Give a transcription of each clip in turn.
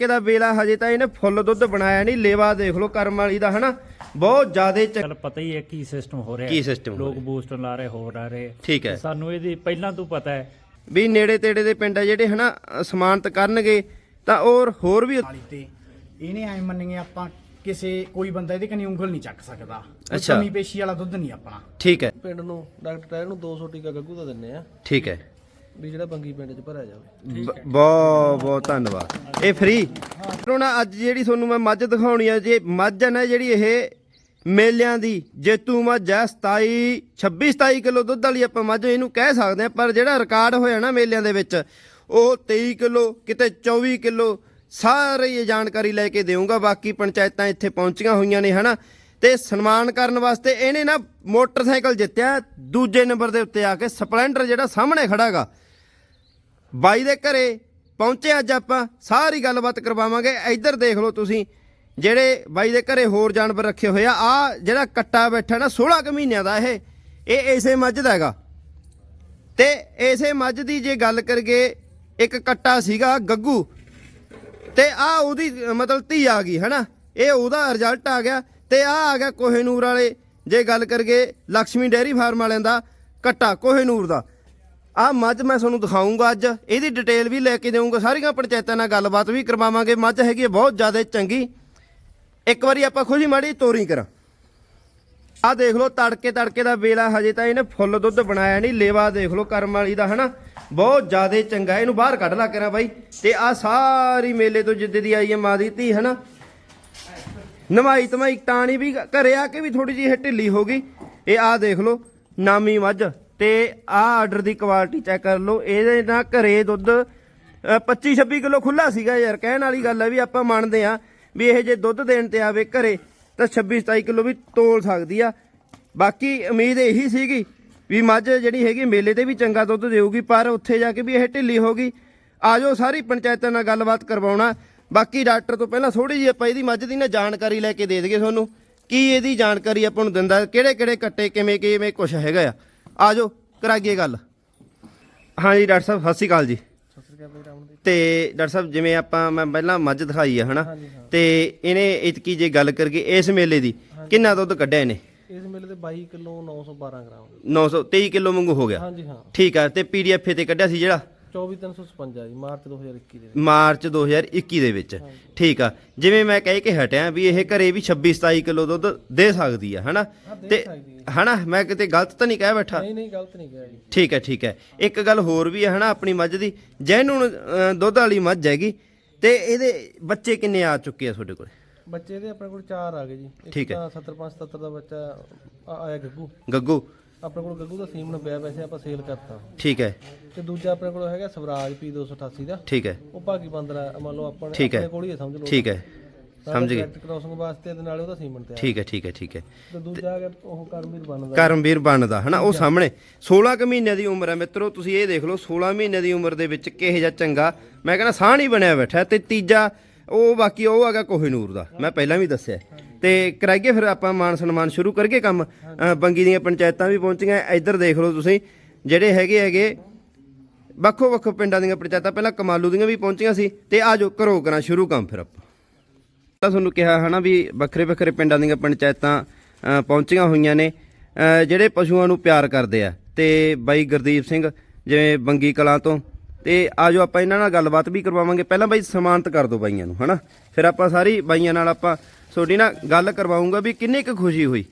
ਤੜਕੇ ਦਾ ਵੇਲਾ ਹਜੇ ਤਾਂ ਇਹਨੇ ਫੁੱਲ ਦੁੱਧ ਬਣਾਇਆ ਨਹੀਂ ਲੇਵਾ ਦੇਖ ਲਓ ਕਰਮ ਵਾਲੀ ਦਾ ਹਨਾ? ਬਹੁਤ ਜ਼ਿਆਦੇ ਚੱਲ ਪਤਾ ਹੀ ਹੈ ਕੀ ਸਿਸਟਮ ਹੋ ਰਿਹਾ ਕੀ system ਹੋ ਲੋਕ ਰਿਹਾ? ਬੂਸਟਰ ਲਾ ਰਹੇ ਹੋਰ ਆ ਰਹੇ। ਠੀਕ ਹੈ। ਸਾਨੂੰ ਇਹਦੀ ਪਹਿਲਾਂ ਤੋਂ ਪਤਾ ਹੈ। ਵੀ ਨੇੜੇ ਤੇੜੇ ਦੇ ਪਿੰਡ ਆ ਜਿਹੜੇ ਹਨਾ ਸਮਾਨਤ ਕਰਨਗੇ ਤਾਂ ਔਰ ਹੋਰ ਵੀ ਵਾਲੀ ਤੇ ਇਹਨੇ ਐ ਮੰਨੀਏ ਆਪਾਂ ਕਿਸੇ ਕੋਈ ਬੰਦਾ ਇਹਦੇ ਕਨੀ ਉਂਗਲ ਨਹੀਂ ਚੱਕ ਸਕਦਾ। ਕੋਈ ਅੱਛਾ। ਕਮੀ ਪੇਸ਼ੀ ਵਾਲਾ ਦੁੱਧ ਨਹੀਂ ਆਪਣਾ। ਠੀਕ ਹੈ। ਪਿੰਡ ਨੂੰ ਡਾਕਟਰ ਟਾਇਰ ਨੂੰ 200 ਟੀਕਾ ਗੱਗੂ ਦਾ ਦਿੰਨੇ ਆ। ਠੀਕ ਹੈ। ਵੀ ਜਿਹੜਾ ਬੰਗੀ ਪਿੰਡ 'ਚ ਭਰਿਆ ਜਾਵੇ। ਬਹੁਤ ਬਹੁਤ ਧੰਨਵਾਦ। ਇਹ ਫ੍ਰੀ ਹੁਣ ਅੱਜ ਜਿਹੜੀ ਤੁਹਾਨੂੰ ਮੈਂ ਮੱਝ ਦਿਖਾਉਣੀ ਆ, ਜੇ ਮੱਝ ਹੈ ਨਾ ਜਿਹੜੀ ਇਹ ਮੇਲਿਆਂ ਦੀ ਜੇਤੂ ਮੱਝ ਹੈ 27 26 27 ਕਿਲੋ ਦੁੱਧ ਵਾਲੀ ਆਪਾਂ ਮੱਝ ਇਹਨੂੰ ਕਹਿ ਸਕਦੇ ਆ, ਪਰ ਜਿਹੜਾ ਰਿਕਾਰਡ ਹੋਇਆ ਨਾ ਮੇਲਿਆਂ ਦੇ ਵਿੱਚ, ਉਹ 23 ਕਿਲੋ, ਕਿਤੇ 24 ਕਿਲੋ, ਸਾਰੇ ਇਹ ਜਾਣਕਾਰੀ ਲੈ ਕੇ ਦੇਵਾਂਗਾ ਬਾਕੀ ਪੰਚਾਇਤਾਂ ਇੱਥੇ ਪਹੁੰਚੀਆਂ ਹੋਈਆਂ ਨੇ, ਹਨਾ? ਤੇ ਸਨਮਾਨ ਕਰਨ ਵਾਸਤੇ ਇਹਨੇ ਨਾ ਮੋਟਰਸਾਈਕਲ ਜਿੱਤਿਆ, ਦੂਜੇ ਨੰਬਰ ਦੇ ਉੱਤੇ ਆ ਕੇ ਸਪਲੈਂਡਰ ਜਿਹੜਾ ਸਾਹਮਣੇ ਖੜਾਗਾ ਬਾਈ ਦੇ ਘਰੇ ਪਹੁੰਚੇ ਅੱਜ ਆਪਾਂ, ਸਾਰੀ ਗੱਲਬਾਤ ਕਰਵਾਵਾਂਗੇ। ਇੱਧਰ ਦੇਖ ਲਓ ਤੁਸੀਂ, ਜਿਹੜੇ ਬਾਈ ਦੇ ਘਰੇ ਹੋਰ ਜਾਨਵਰ ਰੱਖੇ ਹੋਏ ਆ ਆ ਜਿਹੜਾ ਕੱਟਾ ਬੈਠਾ ਨਾ 16 ਕੁ ਮਹੀਨਿਆਂ ਦਾ ਇਹ ਇਹ ਇਸੇ ਮੱਝ ਦਾ ਹੈਗਾ। ਤੇ ਇਸੇ ਮੱਝ ਦੀ ਜੇ ਗੱਲ ਕਰਗੇ ਇੱਕ ਕੱਟਾ ਸੀਗਾ ਗੱਗੂ, ਤੇ ਆ ਉਹਦੀ ਮਤਲਬ ਧੀ ਆ ਗਈ, ਹਨਾ? ਇਹ ਉਹਦਾ ਰਿਜ਼ਲਟ ਆ ਗਿਆ, ਤੇ ਆ ਆ ਗਿਆ ਕੋਹੇਨੂਰ ਵਾਲੇ। ਜੇ ਗੱਲ ਕਰਗੇ ਲక్ష్ਮੀ ਡੇਅਰੀ ਫਾਰਮ ਵਾਲਿਆਂ ਦਾ ਕੱਟਾ, ਕੋਹੇਨੂਰ ਦਾ। ਆ ਮੱਝ ਮੈਂ ਤੁਹਾਨੂੰ ਦਿਖਾਉਂਗਾ ਅੱਜ। ਇਹਦੀ ਡਿਟੇਲ ਵੀ ਲੈ ਕੇ ਦੇਵਾਂਗਾ ਸਾਰੀਆਂ ਪੰਚਾਇਤਾਂ ਨਾਲ ਗੱਲਬਾਤ ਵੀ ਕਰਵਾਵਾਂਗੇ। ਮੱਝ ਹੈਗੀ ਹੈ ਬਹੁਤ ਜ਼ਿਆਦਾ ਚੰਗੀ। ਇੱਕ ਵਾਰੀ ਆਪਾਂ ਖੁਸ਼ੀ ਮਾੜੀ ਤੋਰੀ ਕਰਾਂ। ਆ ਦੇਖ ਲਓ, ਤੜਕੇ ਤੜਕੇ ਦਾ ਵੇਲਾ ਹਜੇ ਤਾਂ ਇਹਨੇ ਫੁੱਲ ਦੁੱਧ ਬਣਾਇਆ ਨਹੀਂ। ਲੇਵਾ ਦੇਖ ਲਓ ਕਰਮ ਵਾਲੀ ਦਾ, ਹਨਾ? ਬਹੁਤ ਜ਼ਿਆਦਾ ਚੰਗਾ। ਇਹਨੂੰ ਬਾਹਰ ਕੱਢ ਲਾ ਕਰਾਂ ਬਾਈ। ਤੇ ਆ ਸਾਰੀ ਮੇਲੇ ਤੋਂ ਜਿੱਦੇ ਦੀ ਆਈ ਹੈ ਮਾਂ ਦੀ ਧੀ, ਹਨਾ? ਨਮਾਈ ਤਮਾਈ, ਟਾਣੀ ਵੀ ਘਰੇ ਆ ਕੇ ਵੀ ਥੋੜੀ ਜਿਹੀ ਇਹ ਢਿੱਲੀ ਹੋ ਗਈ। ਇਹ ਆ ਦੇਖ ਲਓ, ਨਾਮੀ ਮੱਝ। ਤੇ ਆਹ ਆਰਡਰ ਦੀ ਕੁਆਲਿਟੀ ਚੈੱਕ ਕਰ ਲਓ। ਇਹਦੇ ਨਾਲ ਘਰੇ ਦੁੱਧ 25 26 ਕਿਲੋ ਖੁੱਲਾ ਸੀਗਾ ਯਾਰ। ਕਹਿਣ ਵਾਲੀ ਗੱਲ ਹੈ ਵੀ ਆਪਾਂ ਮੰਨਦੇ ਆ ਵੀ ਇਹ ਜੇ ਦੁੱਧ ਦੇਣ ਤੇ ਆਵੇ ਘਰੇ, ਤਾਂ 26 27 ਕਿਲੋ ਵੀ ਤੋਲ ਸਕਦੀ ਆ। ਬਾਕੀ ਉਮੀਦ ਇਹੀ ਸੀਗੀ ਵੀ ਮੱਝ ਜਿਹੜੀ ਹੈਗੀ ਮੇਲੇ ਤੇ ਵੀ ਚੰਗਾ ਦੁੱਧ ਦੇਊਗੀ, ਪਰ ਉੱਥੇ ਜਾ ਕੇ ਵੀ ਇਹ ਢਿੱਲੀ ਹੋ ਗਈ। ਆਜੋ ਸਾਰੀ ਪੰਚਾਇਤਾਂ ਨਾਲ ਗੱਲਬਾਤ ਕਰਵਾਉਣਾ। ਬਾਕੀ ਡਾਕਟਰ ਤੋਂ ਪਹਿਲਾਂ ਥੋੜੀ ਜਿਹੀ ਆਪਾਂ ਇਹਦੀ ਮੱਝ ਦੀ ਨਾ ਜਾਣਕਾਰੀ ਲੈ ਕੇ ਦੇ ਦਈਏ ਤੁਹਾਨੂੰ। ਕੀ ਇਹਦੀ ਜਾਣਕਾਰੀ ਆਪਾਂ ਨੂੰ ਦਿੰਦਾ ਕਿਹੜੇ ਕਿਹੜੇ ਕੱਟੇ ਕਿਵੇਂ ਕਿਵੇਂ ਕੁਝ ਹੈਗਾ ਆ। ਆਜੋ ਕਰਾਈਏ ਗੱਲ। ਹਾਂਜੀ ਡਾਕਟਰ ਸਾਹਿਬ ਸਤਿ ਸ਼੍ਰੀ ਅਕਾਲ ਜੀ। ਤੇ ਡਾਕਟਰ ਸਾਹਿਬ ਜਿਵੇਂ ਆਪਾਂ ਮੈਂ ਪਹਿਲਾਂ ਮੱਝ ਦਿਖਾਈ ਆ ਹਨਾ? ਤੇ ਇਹਨੇ ਇਤਕੀ ਜੇ ਗੱਲ ਕਰਗੇ ਇਸ ਮੇਲੇ ਦੀ ਕਿੰਨਾ ਦੁੱਧ ਕੱਢਿਆ ਇਹਨੇ? ਇਸ ਮੇਲੇ ਤੇ 22 ਕਿਲੋ 912 ਗ੍ਰਾਮ। 923 ਕਿਲੋ ਵਾਂਗੂ ਹੋ ਗਿਆ। ਹਾਂਜੀ ਹਾਂ। ਠੀਕ ਆ ਤੇ ਪੀਡੀਐਫ ਤੇ ਕੱਢਿਆ ਸੀ ਜਿਹੜਾ? 24356 ਜੀ ਮਾਰਚ 2021 ਦੇ ਮਾਰਚ 2021 ਦੇ ਵਿੱਚ। ਠੀਕ ਆ। ਜਿਵੇਂ ਮੈਂ ਕਹਿ ਕੇ ਹਟਿਆ ਵੀ ਇਹ ਘਰੇ ਵੀ 26 27 ਕਿਲੋ ਦੁੱਧ ਦੇ ਸਕਦੀ ਆ ਹਨਾ? ਤੇ ਹਨਾ ਮੈਂ ਕਿਤੇ ਗਲਤ ਤਾਂ ਨਹੀਂ ਕਹਿ ਬੈਠਾ? ਨਹੀਂ ਨਹੀਂ ਗਲਤ ਨਹੀਂ ਗਿਆ ਜੀ ਠੀਕ ਹੈ ਠੀਕ ਹੈ ਇੱਕ ਗੱਲ ਹੋਰ ਵੀ ਹੈ ਹਨਾ ਆਪਣੀ ਮੱਝ ਦੀ। ਜੈਨੂਨ ਦੁੱਧ ਵਾਲੀ ਮੱਝ ਹੈਗੀ। ਤੇ ਇਹਦੇ ਬੱਚੇ ਕਿੰਨੇ ਆ ਚੁੱਕੇ ਆ ਤੁਹਾਡੇ ਕੋਲ? ਬੱਚੇ ਦੇ ਆਪਣੇ ਕੋਲ 4 ਆ ਗਏ ਜੀ। ਇੱਕ ਠੀਕ ਹੈ। ਤਾਂ 75 77 ਦਾ ਬੱਚਾ ਆਇਆ ਗੱਗੂ। ਗੱਗੂ। ਆਪਣੇ ਕੋਲ ਗੱਗੂ ਦਾ ਸੀਮਨ ਪਿਆ ਵੈਸੇ ਆਪਾਂ ਸੇਲ ਕਰਤਾ। ਠੀਕ ਹੈ। ਤੇ ਦੂਜਾ ਆਪਣੇ ਕੋਲ ਹੈਗਾ ਸਵਰਾਜ ਪੀ 288 ਦਾ। ਠੀਕ ਹੈ। ਉਹ ਭਾਗੀ ਬੰਦਰਾ ਮੰਨ ਲਓ ਆਪਾਂ ਠੀਕ ਹੈ। ਆਪਣੇ ਕੋਲ ਹੀ ਹੈ ਸਮਝ ਲਓ। ਠੀਕ ਹੈ। ਸਮਝ ਗਏ। ਕ੍ਰੋਸਿੰਗ ਵਾਸਤੇ ਤੇ ਨਾਲੇ ਉਹਦਾ ਸੀਮਨ ਤੇ ਠੀਕ ਹੈ ਠੀਕ ਹੈ ਠੀਕ ਹੈ। ਤੇ ਦੂਜਾ ਗਿਆ ਉਹ ਕਰਮਵੀਰ ਬਣਦਾ। ਕਰਮਵੀਰ ਬਣਦਾ ਹਨਾ? ਉਹ ਸਾਹਮਣੇ। 16 ਕੁ ਮਹੀਨਿਆਂ ਦੀ ਉਮਰ ਹੈ ਮਿੱਤਰੋ ਤੁਸੀਂ ਇਹ ਦੇਖ ਲਓ 16 ਮਹੀਨਿਆਂ ਦੀ ਉਮਰ ਦੇ ਵਿੱਚ ਕਿਹੋ ਜਿਹਾ ਚੰਗਾ ਮੈਂ ਕਹਿੰਦਾ ਸਾਹ ਨਹੀਂ ਬਣਿਆ ਬੈਠਾ। ਤੇ ਤੀਜਾ ਉਹ ਬਾਕੀ ਉਹ ਹੈਗਾ ਕੋਹੇਨੂਰ ਦਾ। ਮੈਂ ਪਹਿਲਾਂ ਵੀ ਦੱਸਿਆ। ਤੇ ਕਰਾਈਏ ਫਿਰ ਆਪਾਂ ਮਾਨ ਸਨਮਾਨ ਸ਼ੁਰੂ ਕਰੀਏ ਕੰਮ। ਅ, ਬੰਗੀ ਦੀਆਂ ਪੰਚਾਇਤਾਂ ਵੀ ਪਹੁੰਚੀਆਂ। ਇੱਧਰ ਦੇਖ ਲਓ ਤੁਸੀਂ ਜਿਹੜੇ ਹੈਗੇ ਹੈਗੇ ਵੱਖੋ ਵੱਖ ਪਿੰਡਾਂ ਦੀਆਂ ਪੰਚਾਇਤਾਂ ਪਹਿਲਾਂ ਕਮਾਲੂ ਦੀਆਂ ਵੀ ਪਹੁੰਚੀਆਂ ਸੀ ਤੇ ਆਜੋ ਕਰੋ ਕਰਾਂ ਸ਼ੁਰੂ ਕੰਮ ਫਿਰ ਆਪਾਂ। ਤਾਂ ਤੁਹਾਨੂੰ ਕਿਹਾ ਹਨਾ ਵੀ ਵੱਖਰੇ ਵੱਖਰੇ ਪਿੰਡਾਂ ਦੀਆਂ ਪੰਚਾਇਤਾਂ ਅ, ਪਹੁੰਚੀਆਂ ਹੋਈਆਂ ਨੇ। ਅ, ਜਿਹੜੇ ਪਸ਼ੂਆਂ ਨੂੰ ਪਿਆਰ ਕਰਦੇ ਆ ਤੇ ਬਾਈ ਗੁਰਦੀਪ ਸਿੰਘ ਜਿਵੇਂ ਬੰਗੀ ਕਲਾਂ ਤੋਂ। ਤੇ ਆਜੋ ਆਪਾਂ ਇਹਨਾਂ ਨਾਲ ਗੱਲਬਾਤ ਵੀ ਕਰਵਾਵਾਂਗੇ। ਪਹਿਲਾਂ ਬਾਈ ਸਨਮਾਨਿਤ ਕਰ ਦਿਓ ਬਾਈਆਂ ਨੂੰ ਹਨਾ? ਫਿਰ ਆਪਾਂ ਸਾਰੀ ਬਾਈਆਂ ਨਾਲ ਆਪਾਂ ਤੁਹਾਡੀ ਨਾ ਗੱਲ ਕਰਵਾਉਂਗਾ ਵੀ ਕਿੰਨੀ ਕੁ ਖੁਸ਼ੀ ਹੋਈ।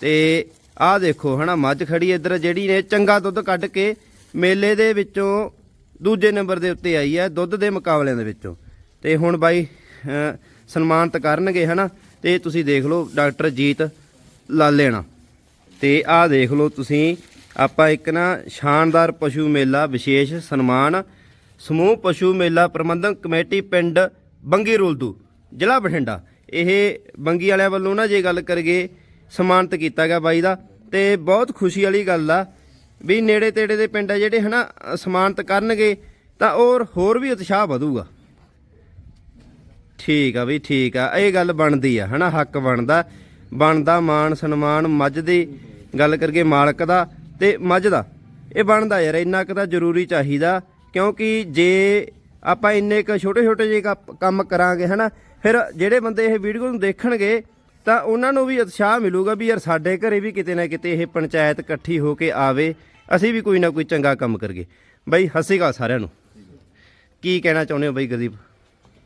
ਤੇ ਆਹ ਦੇਖੋ ਹਨਾ ਮੱਝ ਖੜੀ ਇੱਧਰ ਜਿਹੜੀ ਨੇ ਚੰਗਾ ਦੁੱਧ ਕੱਢ ਕੇ ਮੇਲੇ ਦੇ ਵਿੱਚੋਂ ਦੂਜੇ ਨੰਬਰ ਦੇ ਉੱਤੇ ਆਈ ਹੈ ਦੁੱਧ ਦੇ ਮੁਕਾਬਲਿਆਂ ਦੇ ਵਿੱਚੋਂ। ਤੇ ਹੁਣ ਬਾਈ ਅ, ਸਨਮਾਨਿਤ ਕਰਨਗੇ ਹਨਾ। ਤੇ ਤੁਸੀਂ ਦੇਖ ਲਓ ਡਾਕਟਰ ਜੀਤ ਲਾਲੇਣਾ। ਤੇ ਆਹ ਦੇਖ ਲਓ ਤੁਸੀਂ ਆਪਾਂ ਇੱਕ ਨਾ ਸ਼ਾਨਦਾਰ ਪਸ਼ੂ ਮੇਲਾ ਵਿਸ਼ੇਸ਼ ਸਨਮਾਨ ਸਮੂਹ ਪਸ਼ੂ ਮੇਲਾ ਪ੍ਰਬੰਧਕ ਕਮੇਟੀ ਪਿੰਡ ਬੰਗੀ ਰੁਲਦੂ ਜ਼ਿਲ੍ਹਾ ਬਠਿੰਡਾ। ਇਹ ਬੰਗੀ ਵਾਲਿਆਂ ਵੱਲੋਂ ਨਾ ਜੇ ਗੱਲ ਕਰਗੇ ਸਨਮਾਨਿਤ ਕੀਤਾ ਗਿਆ ਬਾਈ ਦਾ, ਤੇ ਬਹੁਤ ਖੁਸ਼ੀ ਵਾਲੀ ਗੱਲ ਆ ਵੀ ਨੇੜੇ ਤੇੜੇ ਦੇ ਪਿੰਡ ਆ ਜਿਹੜੇ ਹਨਾ, ਸਨਮਾਨਿਤ ਕਰਨਗੇ, ਤਾਂ ਔਰ ਹੋਰ ਵੀ ਉਤਸ਼ਾਹ ਵਧੂਗਾ। ਠੀਕ ਆ ਵੀ ਠੀਕ ਆ, ਇਹ ਗੱਲ ਬਣਦੀ ਆ ਹਨਾ, ਹੱਕ ਬਣਦਾ ਬਣਦਾ ਮਾਨ ਸਨਮਾਨ, ਮੱਝ ਦੀ ਗੱਲ ਕਰਕੇ ਮਾਲਕ ਦਾ ਤੇ ਮੱਝ ਦਾ। ਇਹ ਬਣਦਾ ਯਾਰ, ਇੰਨਾ ਕੁ ਤਾਂ ਜ਼ਰੂਰੀ ਚਾਹੀਦਾ, ਕਿਉਂਕਿ ਜੇ ਆਪਾਂ ਇੰਨੇ ਕੁ ਛੋਟੇ ਛੋਟੇ ਜਿਹੇ ਕੱਪ- ਕੰਮ ਕਰਾਂਗੇ ਹਨਾ ਫਿਰ ਜਿਹੜੇ ਬੰਦੇ ਇਹ ਵੀਡੀਓ ਨੂੰ ਦੇਖਣਗੇ, ਤਾਂ ਉਹਨਾਂ ਨੂੰ ਵੀ ਉਤਸ਼ਾਹ ਮਿਲੂਗਾ ਵੀ ਯਾਰ ਸਾਡੇ ਘਰੇ ਵੀ ਕਿਤੇ ਨਾ ਕਿਤੇ ਇਹ ਪੰਚਾਇਤ ਇਕੱਠੀ ਹੋ ਕੇ ਆਵੇ, ਅਸੀਂ ਵੀ ਕੋਈ ਨਾ ਕੋਈ ਚੰਗਾ ਕੰਮ ਕਰੀਏ। ਬਾਈ, ਸਤਿ ਅਕਾਲ ਸਾਰਿਆਂ ਨੂੰ। ਕੀ ਕਹਿਣਾ ਚਾਹੁੰਦੇ ਹੋ ਬਾਈ ਗਦੀਪ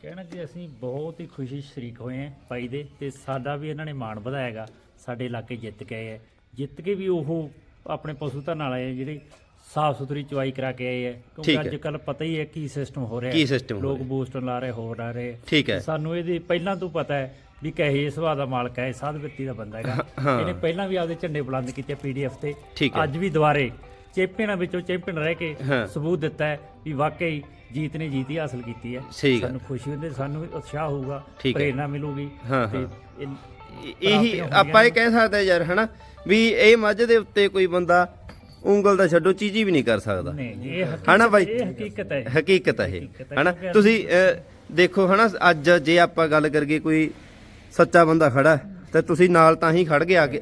ਕਹਿਣਾ ਕਿ ਅਸੀਂ ਬਹੁਤ ਹੀ ਖੁਸ਼ੀ ਸ਼ਰੀਕ ਹੋਏ ਹਾਂ ਭਾਈ ਦੇ, ਤੇ ਸਾਡਾ ਵੀ ਇਹਨਾਂ ਨੇ ਮਾਣ ਵਧਾਇਆਗਾ ਸਾਡੇ ਇਲਾਕੇ ਜਿੱਤ ਕੇ ਆਏ ਹੈ। ਜਿੱਤ ਕੇ ਵੀ ਉਹ ਆਪਣੇ ਪਸ਼ੂ ਧਨ ਵਾਲੇ ਆ ਜਿਹੜੇ ਸਾਫ਼ ਸੁਥਰੀ ਚੁਆਈ ਕਰਾ ਕੇ ਆਏ ਹੈ ਠੀਕ ਕਿਉਂਕਿ ਹੈ। ਅੱਜ ਕੱਲ ਪਤਾ ਹੀ ਹੈ ਕੀ ਸਿਸਟਮ ਹੋ ਰਿਹਾ ਕੀ ਹੈ। system ਹੋ ਲੋਕ ਰਿਹਾ। ਬੂਸਟਰ ਲਾ ਰਹੇ ਹੋਰ ਆ ਰਹੇ ਠੀਕ ਹੈ ਸਾਨੂੰ ਇਹਦੇ ਪਹਿਲਾਂ ਤੋਂ ਪਤਾ ਹੈ ਵੀ ਕਹੇ ਸੁਭਾਅ ਦਾ ਮਾਲਕ ਹੈ ਸਾਧ ਵਿੱਤੀ ਦਾ ਬੰਦਾ ਹੈਗਾ ਹਾਂ। ਇਹਨੇ ਪਹਿਲਾਂ ਵੀ ਆਪਦੇ ਝੰਡੇ ਬੁਲੰਦ ਕੀਤੇ ਪੀਡੀਐਫ ਤੇ ਠੀਕ ਹੈ। ਅੱਜ ਵੀ ਦੁਬਾਰੇ ਚੈਂਪੀਅਨਾਂ ਵਿੱਚੋਂ ਚੈਂਪੀਅਨ ਰਹਿ ਕੇ ਹਾਂ। ਸਬੂਤ ਦਿੱਤਾ ਹੈ ਵੀ ਵਾਕਈ ਜੀਤ ਨੇ ਜੀਤ ਹੀ ਹਾਸਲ ਕੀਤੀ ਹੈ ਸਹੀ ਗੱਲ। ਸਾਨੂੰ ਖੁਸ਼ੀ ਹੁੰਦੀ ਸਾਨੂੰ ਵੀ ਉਤਸ਼ਾਹ ਹੋਊਗਾ ਠੀਕ ਹੈ। ਪ੍ਰੇਰਣਾ ਮਿਲੂਗੀ ਹਾਂ, ਤੇ ਹਾਂ। ਇਹ- ਇਹੀ ਪ੍ਰਾਪਤੀਆਂ ਆਪਾਂ ਇਹ। ਕਹਿ ਸਕਦੇ ਯਾਰ ਹਨਾ ਵੀ ਇਹ ਮੱਝ ਦੇ ਉੱਤੇ ਕੋਈ ਬੰਦਾ ਉਂਗਲ ਦਾ ਛੱਡੋ ਚੀਜੀ ਵੀ ਨਹੀਂ ਕਰ ਸਕਦਾ। ਨਹੀਂ ਇਹ ਹਨਾ ਬਾਈ? ਇਹ ਹਕੀਕਤ ਹੈ। ਹਕੀਕਤ ਹੈ ਇਹ ਹਨਾ? ਤੁਸੀਂ ਦੇਖੋ ਹਨਾ ਅੱਜ ਜੇ ਆਪਾਂ ਗੱਲ ਕਰੀਏ ਕੋਈ ਸੱਚਾ ਬੰਦਾ ਖੜਾ ਤਾਂ ਤੁਸੀਂ ਨਾਲ ਤਾਂ ਹੀ ਖੜ ਗਏ ਆ ਕੇ।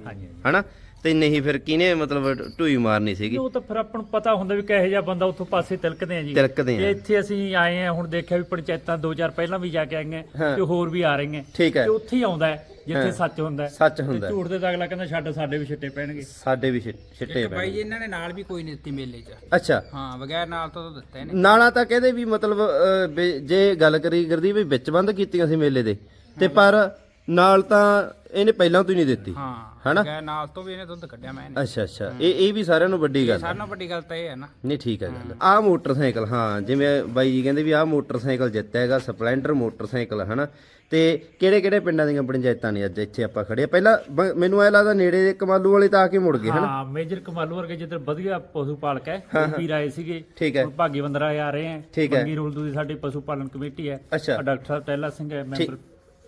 ਹਨਾ? ਤੇ ਨਹੀਂ ਫਿਰ ਕਿਹਨੇ ਮਤਲਬ ਢੂਈ ਮਾਰਨੀ ਸੀਗੀ? ਉਹ ਤਾਂ ਫਿਰ ਆਪਾਂ ਨੂੰ ਪਤਾ ਹੁੰਦਾ ਵੀ ਕਿਹੋ ਜਿਹਾ ਬੰਦਾ ਉੱਥੋਂ ਪਾਸੇ ਤਿਲਕਦੇ ਆ ਜੀ। ਤਿਲਕਦੇ ਆ। ਇੱਥੇ ਅਸੀਂ ਆਏ ਆ ਹੁਣ ਦੇਖਿਆ ਵੀ ਪੰਚਾਇਤਾਂ ਦੋ ਚਾਰ ਪਹਿਲਾਂ ਵੀ ਜਾ ਕੇ ਆਈਆਂ। ਤੇ ਹੋਰ ਵੀ ਆ ਰਹੀਆਂ। ਠੀਕ ਹੈ। ਤੇ ਉੱਥੇ ਹੀ ਆਉਂਦਾ ਹੈ ਜਿੱਥੇ। ਸੱਚ ਹੁੰਦਾ ਹੈ। ਸੱਚ ਹੁੰਦਾ। ਝੂਠ ਦੇ ਅਗਲਾ ਕਹਿੰਦਾ ਛੱਡ ਸਾਡੇ ਵੀ ਛਿੱਟੇ ਪੈਣਗੇ। ਸਾਡੇ ਵੀ ਛਿੱਟੇ ਇੱਕ ਬਾਈ ਪੈ ਜੀ ਇਹਨਾਂ ਨੇ ਨਾਲ ਵੀ ਕੋਈ ਨਹੀਂ ਦਿੱਤੀ ਮੇਲੇ 'ਚ। ਅੱਛਾ। ਹਾਂ ਬਗੈਰ ਨਾਲ ਤੋਂ ਤਾਂ ਦਿੱਤਾ ਇਹਨੇ ਨਾਲਾ ਤਾਂ ਕਹਿੰਦੇ ਵੀ ਮਤਲਬ ਜੇ ਗੱਲ ਕਰੀ ਕਰਦੀ ਵੀ ਵਿੱਚ ਬੰਦ ਕੀਤੀਆਂ ਸੀ ਮੇਲੇ ਦੇ। ਤੇ ਪਰ ਨਾਲ ਤਾਂ ਇਹਨੇ ਪਹਿਲਾਂ ਤੋਂ ਹੀ ਨਹੀਂ ਦਿੱਤੀ। ਹਾਂ। ਹਨਾ? ਬਗੈਰ ਨਾਲ ਤੋਂ ਵੀ ਇਹਨੇ ਦੁੱਧ ਕੱਢਿਆ ਮੈਂ ਇਹਨੇ। ਅੱਛਾ ਅੱਛਾ। ਇਹ ਇਹ ਵੀ ਸਾਰਿਆਂ ਨੂੰ ਵੱਡੀ ਗੱਲ ਹੈ ਸਾਰਿਆਂ ਨਾਲੋਂ ਵੱਡੀ ਗੱਲ ਤਾਂ ਇਹ ਹੈ ਨਾ। ਨਹੀਂ ਠੀਕ ਹੈ ਗੱਲ। ਆਹ ਮੋਟਰਸਾਈਕਲ ਹਾਂ ਜਿਵੇਂ ਬਾਈ ਜੀ ਕਹਿੰਦੇ ਵੀ ਆਹ ਮੋਟਰਸਾਈਕਲ ਜਿੱਤਿਆ ਹੈਗਾ ਸਪਲੈਂਡਰ ਮੋਟਰਸਾਈਕਲ ਹਨਾ। ਤੇ ਕਿਹੜੇ ਕਿਹੜੇ ਪਿੰਡਾਂ ਦੀਆਂ ਪੰਚਾਇਤਾਂ ਨੇ ਅੱਜ ਇੱਥੇ ਆਪਾਂ ਖੜੇ ਆ? ਪਹਿਲਾਂ ਬ- ਮੈਨੂੰ ਐ ਲੱਗਦਾ ਨੇੜੇ ਦੇ ਕਮਾਲੂ ਵਾਲੇ ਤਾਂ ਆ ਕੇ ਮੁੜ ਗਏ ਹਨਾ। ਹਾਂ ਮੇਜਰ ਕਮਾਲੂ ਵਰਗੇ ਜਿੱਧਰ ਵਧੀਆ ਪਸ਼ੂ ਪਾਲਕ ਹੈ ਉਹ ਵੀ ਆਏ ਸੀਗੇ। ਠੀਕ ਹੈ। ਹੁਣ ਭਾਗੀ ਬੰਦਰਾ ਆ ਰਹੇ ਹੈ। ਠੀਕ ਹੈ। ਬੰਗੀ ਰੂਲਦੂ ਦੀ ਸਾਡੀ ਪਸ਼ੂ ਪਾਲਣ ਕਮੇਟੀ ਹੈ। ਅੱਛਾ। ਆਹ ਡਾਕਟਰ ਸਾਹਿਬ ਟੈਲਾ ਸਿੰਘ ਹੈ ਮੈਂਬਰ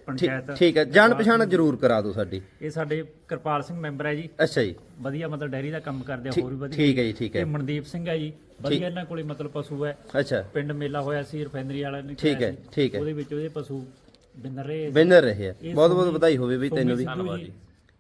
ਪੰਚਾਇਤ ਠੀਕ ਹੈ। ਜਾਣ ਪਛਾਣ ਜ਼ਰੂਰ ਕਰਾ ਦਿਓ ਸਾਡੀ। ਇਹ ਸਾਡੇ ਕਿਰਪਾਲ ਸਿੰਘ ਮੈਂਬਰ ਹੈ ਜੀ। ਅੱਛਾ ਜੀ। ਵਧੀਆ ਮਤਲਬ ਡੈਰੀ ਦਾ ਕੰਮ ਕਰਦੇ ਆ ਹੋਰ ਵੀ ਵਧੀਆ। ਠੀਕ ਹੈ ਜੀ ਠੀਕ ਤੇ ਹੈ ਮਨਦੀਪ ਸਿੰਘ ਹੈ ਜੀ। ਵਧੀਆ ਇਹਨਾਂ ਕੋਲੇ ਮਤਲਬ ਪਸ਼ੂ ਹੈ। ਅੱਛਾ। ਪਿੰਡ ਮੇਲਾ ਹੋਇਆ ਸੀ ਰਿਫਾਈਨਰੀ ਵਾਲਾ ਨੇ ਠੀਕ ਹੈ। ਠੀਕ ਹੈ। ਉਹਦੇ ਵਿੱਚ ਉਹਦੇ ਪਸ਼ੂ ਬਿੰਦਰ ਰਹੇ ਵਿਨਰ ਰਹੇ ਆ। ਬਹੁਤ ਬਹੁਤ ਵਧਾਈ ਹੋਵੇ ਬਈ ਤੈਨੂੰ ਵੀ।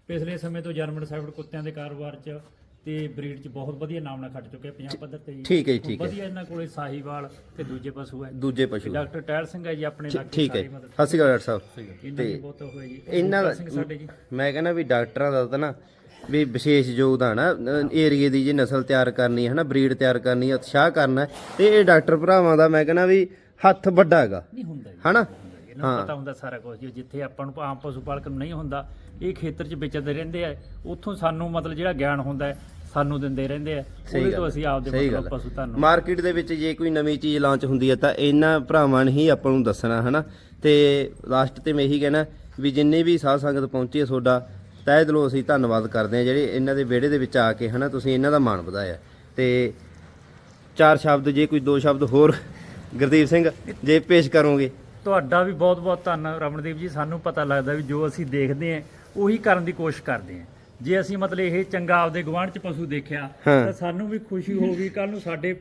ਪਿਛਲੇ ਸਮੇਂ ਤੋਂ ਜਰਮਨ ਸਾਈਡ ਕੁੱਤਿਆਂ ਦੇ ਕਾਰੋਬਾਰ 'ਚ ਤੇ ਬਰੀਡ 'ਚ ਬਹੁਤ ਵਧੀਆ ਨਾਮ ਨਾਲ ਖੱਟ ਚੁੱਕੇ ਪੰਜਾਬ ਪੱਧਰ ਤੇ ਜੀ ਠੀਕ ਹੈ ਜੀ, ਠੀਕ ਹੈ। ਵਧੀਆ ਇਹਨਾਂ ਕੋਲੇ ਸਾਹੀਵਾਲ ਤੇ ਦੂਜੇ ਪਸ਼ੂ ਹੈ। ਦੂਜੇ ਪਸ਼ੂ। ਡਾਕਟਰ ਟਹਿਲ ਸਿੰਘ ਹੈ ਜੀ ਆਪਣੇ ਇਲਾਕੇ ਠੀਕ ਹੈ। ਸਤਿ ਸ਼੍ਰੀ ਅਕਾਲ ਡਾਕਟਰ ਸਾਹਿਬ। ਇਹਨਾਂ ਦੀ ਬਹੁਤ ਹੋਏ ਜੀ। ਇਹਨਾਂ ਦਾ ਸਿੰਘ ਸਾਡੇ ਜੀ। ਮੈਂ ਕਹਿੰਦਾ ਵੀ ਡਾਕਟਰਾਂ ਦਾ ਤਾਂ ਨਾ ਵੀ ਵਿਸ਼ੇਸ਼ ਯੋਗਦਾਨ ਆ। ਏਰੀਏ ਦੀ ਜੇ ਨਸਲ ਤਿਆਰ ਕਰਨੀ ਹੈ ਨਾ ਬਰੀਡ ਤਿਆਰ ਕਰਨੀ ਹੈ ਉਤਸ਼ਾਹ ਕਰਨਾ। ਹੈ, ਤੇ ਇਹ ਡਾਕਟਰ ਭਰਾਵਾਂ ਦਾ ਮੈਂ ਕਹਿੰਦਾ ਵੀ ਹੱਥ ਵੱਡਾ ਹੈਗਾ। ਨਹੀਂ ਹੁੰਦਾ ਜੀ ਹਨਾ? ਇਹਨਾਂ ਨੂੰ ਪਤਾ ਹੁੰਦਾ ਸਾਰਾ ਕੁਝ ਜਿੱਥੇ ਆਪਾਂ ਨੂੰ ਆਮ ਪਸ਼ੂ ਪਾਲਕ ਨੂੰ ਨਹੀਂ ਹੁੰਦਾ। ਇਹ ਖੇਤਰ 'ਚ ਵਿਚਰਦੇ ਰਹਿੰਦੇ ਆ। ਉੱਥੋਂ ਸਾਨੂੰ ਮਤਲਬ ਜਿਹੜਾ ਗਿਆਨ ਹੁੰਦਾ ਹੈ, ਸਾਨੂੰ ਦਿੰਦੇ ਰਹਿੰਦੇ ਆ ਉਹਦੇ ਤੋਂ ਅਸੀਂ ਆਪਦੇ ਮਤਲਬ ਪਸ਼ੂ ਧਨ ਨੂੰ। ਮਾਰਕੀਟ ਦੇ ਵਿੱਚ ਜੇ ਕੋਈ ਨਵੀਂ ਚੀਜ਼ ਲਾਂਚ ਹੁੰਦੀ ਹੈ ਤਾਂ ਇਹਨਾਂ ਭਰਾਵਾਂ ਨੇ ਹੀ ਆਪਾਂ ਨੂੰ ਦੱਸਣਾ ਹਨਾ? ਤੇ ਲਾਸਟ ਤੇ ਮੈਂ ਇਹੀ ਕਹਿਣਾ ਵੀ ਜਿੰਨੇ ਵੀ ਸਾਧ ਸੰਗਤ ਪਹੁੰਚੀ ਹੈ ਤੁਹਾਡਾ ਤਹਿ ਦਿਲੋਂ ਅਸੀਂ ਧੰਨਵਾਦ ਕਰਦੇ ਹਾਂ ਜਿਹੜੇ ਇਹਨਾਂ ਦੇ ਵਿਹੜੇ ਦੇ ਵਿੱਚ ਆ ਕੇ ਹਨਾ? ਤੁਸੀਂ ਇਹਨਾਂ ਦਾ ਮਾਣ ਵਧਾਇਆ। ਤੇ ਚਾਰ ਸ਼ਬਦ ਜੇ ਕੋਈ ਦੋ ਸ਼ਬਦ ਹੋਰ ਗੁਰਦੀਪ ਸਿੰਘ ਜੇ ਪੇਸ਼ ਕਰੋਗੇ। ਤੁਹਾਡਾ ਵੀ ਬਹੁਤ-ਬਹੁਤ ਧੰਨ ਰਮਨਦੀਪ ਜੀ ਸਾਨੂੰ ਪਤਾ ਲੱਗਦਾ ਵੀ ਜੋ ਅਸੀਂ ਦੇਖਦੇ ਆਂ ਉਹੀ ਕਰਨ ਦੀ ਕੋਸ਼ਿਸ਼ ਕਰਦੇ ਆਂ। ਜੇ ਅਸੀਂ ਮਤਲਬ ਇਹ ਚੰਗਾ ਆਪਦੇ ਗਵਾਂਢ ਚ ਪਸ਼ੂ ਦੇਖਿਆ ਹਾਂ। ਤਾਂ ਸਾਨੂੰ ਵੀ ਖੁਸ਼ੀ ਹੋਊਗੀ ਕੱਲ ਨੂੰ ਸਾਡੇ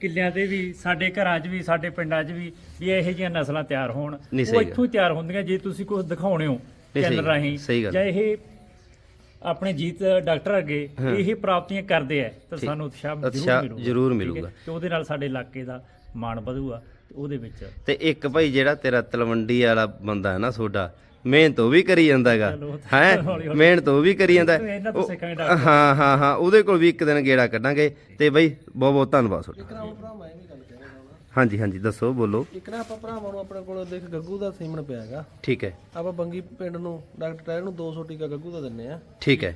ਕਿੱਲਿਆਂ ਤੇ ਵੀ ਸਾਡੇ ਘਰਾਂ 'ਚ ਵੀ ਸਾਡੇ ਪਿੰਡਾਂ 'ਚ ਵੀ ਵੀ ਇਹੋ ਜਿਹੀਆਂ ਨਸਲਾਂ ਤਿਆਰ ਹੋਣ ਨਹੀਂ, ਸਹੀ ਉਹ ਗੱਲ। ਇੱਥੋਂ ਹੀ ਤਿਆਰ ਹੁੰਦੀਆਂ ਜੇ ਤੁਸੀਂ ਕੁਝ ਦਿਖਾਉਣੇ ਹੋ ਸਹੀ ਚੈਨਲ ਗੱਲ, ਰਾਹੀਂ ਸਹੀ ਗੱਲ। ਜਾਂ ਇਹ ਆਪਣੇ ਜੀਤ ਡਾਕਟਰ ਅੱਗੇ ਇਹ ਪ੍ਰਾਪਤੀਆਂ ਕਰਦੇ ਆ ਤਾਂ ਸਾਨੂੰ ਉਤਸ਼ਾਹ ਉਤਸ਼ਾਹ ਜ਼ਰੂਰ ਮਿਲੂਗਾ ਜ਼ਰੂਰ ਠੀਕ ਹੈ? ਮਿਲੂਗਾ। ਤੇ ਉਹਦੇ ਨਾਲ ਸਾਡੇ ਇਲਾਕੇ ਦਾ ਮਾਣ ਵਧੂਗਾ ਤੇ ਉਹਦੇ ਵਿੱਚ ਤੇ ਇੱਕ ਭਾਈ ਜਿਹੜਾ ਤੇਰਾ ਤਲਵੰਡੀ ਵਾਲਾ ਬੰਦਾ ਹੈ ਨਾ ਤੁਹਾਡਾ ਮਿਹਨਤ ਉਹ ਵੀ ਕਰੀ ਜਾਂਦਾ ਹੈਗਾ ਚਲੋ, ਹੈ। ਮਿਹਨਤ ਉਹ ਵੀ ਕਰੀ ਜਾਂਦਾ। ਹੈ। ਹਾਂ ਹਾਂ ਉਹਦੇ ਕੋਲ ਵੀ ਇੱਕ ਦਿਨ ਗੇੜਾ ਕੱਢਾਂਗੇ ਤੇ ਬਈ ਬਹੁਤ ਬਹੁਤ ਧੰਨਵਾਦ ਤੁਹਾਡਾ। ਹਾਂਜੀ ਹਾਂਜੀ ਦੱਸੋ ਬੋਲੋ। ਇੱਕ ਨਾ ਆਪਾਂ ਭਰਾਵਾਂ ਨੂੰ ਆਪਣੇ ਕੋਲ ਦੇਖ ਗੱਗੂ ਦਾ ਸੀਮਨ ਪਿਆ ਹੈਗਾ ਠੀਕ ਹੈ। ਆਪਾਂ ਬੰਗੀ ਪਿੰਡ ਨੂੰ ਡਾਕਟਰ ਟਾਇਰ ਨੂੰ 200 ਟੀਕਾ ਗੱਗੂ ਦਾ ਦਿੰਨੇ ਆ। ਠੀਕ ਹੈ।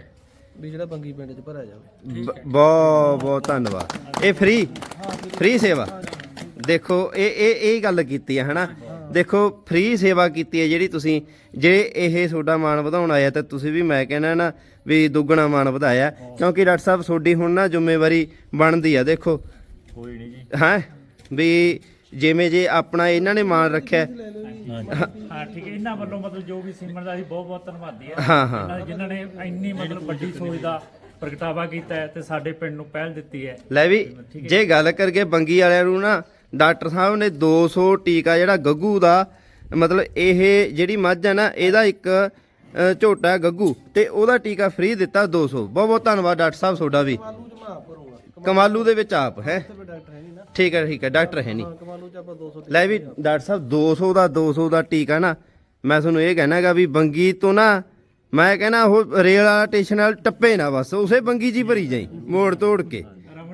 ਵੀ ਜਿਹੜਾ ਬੰਗੀ ਪਿੰਡ 'ਚ ਭਰਿਆ ਜਾਵੇ। ਬਹੁਤ ਬਹੁਤ ਧੰਨਵਾਦ। ਇਹ ਫ੍ਰੀ ਫ੍ਰੀ ਸੇਵਾ। ਦੇਖੋ ਇਹ ਇਹ ਇਹ ਗੱਲ ਕੀਤੀ ਹੈ ਹਨਾ? ਦੇਖੋ ਫ੍ਰੀ ਸੇਵਾ ਕੀਤੀ ਹੈ ਜਿਹੜੀ ਤੁਸੀਂ ਜੇ ਇਹ ਤੁਹਾਡਾ ਮਾਣ ਵਧਾਉਣ ਆਇਆ ਤਾਂ ਤੁਸੀਂ ਵੀ ਮੈਂ ਕਹਿੰਦਾ ਨਾ ਵੀ ਦੁੱਗਣਾ ਮਾਣ ਵਧਾਇਆ। ਕਿਉਂਕਿ ਡਾਕਟਰ ਸਾਹਿਬ ਤੁਹਾਡੀ ਹੁਣ ਨਾ ਜ਼ਿੰਮੇਵਾਰੀ ਬਣਦੀ ਆ ਦੇਖੋ। ਕੋਈ ਨਹੀਂ ਜੀ। ਹੈ? ਵੀ ਜਿਵੇਂ ਜੇ ਆਪਣਾ ਇਹਨਾਂ ਨੇ ਮਾਣ ਰੱਖਿਆ। ਹਾਂ ਠੀਕ ਹੈ। ਇਹਨਾਂ ਵੱਲੋਂ ਮਤਲਬ ਜੋ ਵੀ ਸਿਮਰਨ ਦਾ ਅਸੀਂ ਬਹੁਤ ਬਹੁਤ ਧੰਨਵਾਦੀ ਹਾਂ। ਹਾਂ ਹਾਂ। ਜਿਨ੍ਹਾਂ ਨੇ ਇੰਨੀ ਮਤਲਬ ਵੱਡੀ ਸੋਚ ਦਾ ਪ੍ਰਗਟਾਵਾ ਕੀਤਾ ਹੈ ਤੇ ਸਾਡੇ ਪਿੰਡ ਨੂੰ ਪਹਿਲ ਦਿੱਤੀ ਹੈ। ਲੈ ਵੀ ਜੇ ਗੱਲ ਕਰਕੇ ਬੰਗੀ ਵਾਲਿਆਂ ਨੂੰ ਨਾ ਡਾਕਟਰ ਸਾਹਿਬ ਨੇ 200 ਟੀਕਾ ਜਿਹੜਾ ਗੱਗੂ ਦਾ ਮਤਲਬ ਇਹ ਜਿਹੜੀ ਮੱਝ ਹੈ ਨਾ ਇਹਦਾ ਇੱਕ ਝੋਟਾ ਗੱਗੂ ਤੇ ਉਹਦਾ ਟੀਕਾ ਫ੍ਰੀ ਦਿੱਤਾ 200 ਬਹੁਤ ਬਹੁਤ ਧੰਨਵਾਦ ਡਾਕਟਰ ਸਾਹਿਬ ਤੁਹਾਡਾ ਵੀ। ਕਮਾਲੂ ਦੇ ਵਿੱਚ ਆਪ ਹੈ? ਠੀਕ ਹੈ ਠੀਕ ਹੈ ਡਾਕਟਰ ਹੈ ਨਹੀਂ। ਕਮਾਲੂ ਚ ਆਪਾਂ 200 ਲੈ ਵੀ ਡਾਕਟਰ ਸਾਹਿਬ 200 ਦਾ 200 ਦਾ ਟੀਕਾ ਨਾ ਮੈਂ ਤੁਹਾਨੂੰ ਇਹ ਕਹਿਣਾਗਾ ਵੀ ਬੰਗੀ ਤੋਂ ਨਾ ਮੈਂ ਕਹਿੰਦਾ ਉਹ ਰੇਲ ਵਾਲਾ ਸਟੇਸ਼ਨ ਨਾਲ ਟੱਪੇ ਨਾ ਬਸ ਉਸੇ ਬੰਗੀ ਜੀ ਭਰੀ ਜਾਈ ਮੋੜ ਤੋੜ ਕੇ।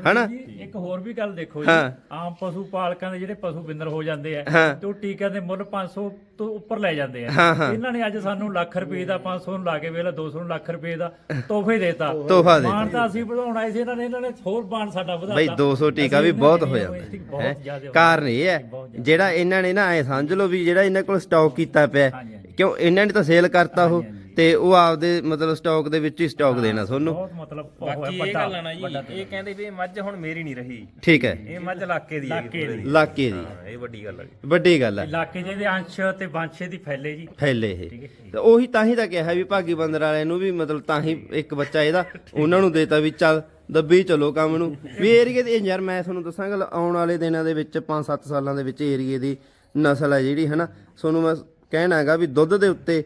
ਹਨਾ? ਇੱਕ ਹੋਰ ਵੀ ਗੱਲ ਦੇਖੋ ਜੀ ਹਾਂ। ਆਮ ਪਸ਼ੂ ਪਾਲਕਾਂ ਦੇ ਜਿਹੜੇ ਪਸ਼ੂ ਬਿੰਦਰ ਹੋ ਜਾਂਦੇ ਆ ਹਾਂ। ਤੇ ਉਹ ਟੀਕਿਆਂ ਦੇ ਮੁੱਲ 500 ਤੋਂ ਉੱਪਰ ਲੈ ਜਾਂਦੇ ਆ ਹਾਂ, ਹਾਂ। ਇਹਨਾਂ ਨੇ ਅੱਜ ਸਾਨੂੰ ਲੱਖ ਰੁਪਏ ਦਾ 500 ਨੂੰ ਲਾ ਕੇ ਵੇਲਾ 200 ਨੂੰ ਲੱਖ ਰੁਪਏ ਦਾ ਤੋਹਫੇ ਦੇਤਾ ਤੋਹਫਾ ਦੇ ਮਾਣ ਤਾਂ ਅਸੀਂ ਵਧਾਉਣਾ ਸੀ ਇਹਨਾਂ ਨੇ ਇਹਨਾਂ ਨੇ ਹੋਰ ਮਾਣ ਸਾਡਾ ਵਧਾਤਾ ਬਈ 200 ਟੀਕਾ ਵੀ ਬਹੁਤ ਹੋ ਜਾਂਦਾ ਹੈਂ। ਕਾਰਨ ਇਹ ਹੈ। ਜਿਹੜਾ ਇਹਨਾਂ ਨੇ ਨਾ ਐ ਸਮਝ ਲਓ ਵੀ ਜਿਹੜਾ ਇਹਨਾਂ ਕੋਲ ਸਟਾਕ ਕੀਤਾ ਪਿਆ ਹਾਂਜੀ, ਹਾਂਜੀ। ਕਿਉਂ ਇਹਨਾਂ ਨੇ ਤਾਂ ਸੇਲ ਕਰਤਾ ਉਹ ਹਾਂਜੀ, ਹਾਂਜੀ। ਤੇ ਉਹ ਆਪਦੇ ਮਤਲਬ ਸਟਾਕ ਦੇ ਵਿੱਚ ਹੀ ਸਟਾਕ ਦੇਣਾ ਤੁਹਾਨੂੰ ਬਹੁਤ ਮਤਲਬ ਉਹ ਹੈ ਬਾਕੀ ਇਹ ਗੱਲ ਆ ਨਾ ਜੀ ਵੱਡਾ ਇਹ ਕਹਿੰਦੇ ਵੀ ਇਹ ਮੱਝ ਹੁਣ ਮੇਰੀ ਨਹੀਂ ਰਹੀ। ਠੀਕ ਹੈ। ਇਹ ਮੱਝ ਇਲਾਕੇ ਦੀ ਇਲਾਕੇ ਦੀ। ਇਲਾਕੇ ਦੀ। ਹਾਂ, ਇਹ ਵੱਡੀ ਗੱਲ ਹੈ ਜੀ। ਵੱਡੀ ਗੱਲ ਹੈ ਇਲਾਕੇ ਜਿਹਦੇ ਅੰਸ਼ ਤੇ ਵਾਂਸ਼ੇ ਦੀ ਫੈਲੇ ਜੀ। ਫੈਲੇ ਇਹ। ਹੈ, ਤੇ ਉਹੀ ਤਾਂ ਹੀ ਤਾਂ ਕਿਹਾ ਵੀ ਭਾਗੀ ਬੰਦਰ ਵਾਲਿਆਂ ਨੂੰ ਵੀ ਮਤਲਬ ਤਾਂ ਹੀ ਇੱਕ ਬੱਚਾ ਇਹਦਾ ਉਹਨਾਂ ਨੂੰ ਦੇਤਾ ਵੀ ਚੱਲ ਦੱਬੀ ਚਲੋ ਕੰਮ ਨੂੰ। ਵੀ ਏਰੀਏ ਦੇ ਯਾਰ ਮੈਂ ਤੁਹਾਨੂੰ ਦੱਸਾਂ ਗੱਲ ਆਉਣ ਵਾਲੇ ਦਿਨਾਂ ਦੇ ਵਿੱਚ 5-7 ਸਾਲਾਂ ਦੇ ਵਿੱਚ ਏਰੀਏ ਦੀ ਨਸਲ ਹੈ ਜਿਹੜੀ ਹਨਾ? ਤੁਹਾਨੂੰ ਮੈਂ ਕਹਿਣਾ ਹੈਗਾ ਵੀ ਦੁੱਧ ਦੇ ਉੱਤੇ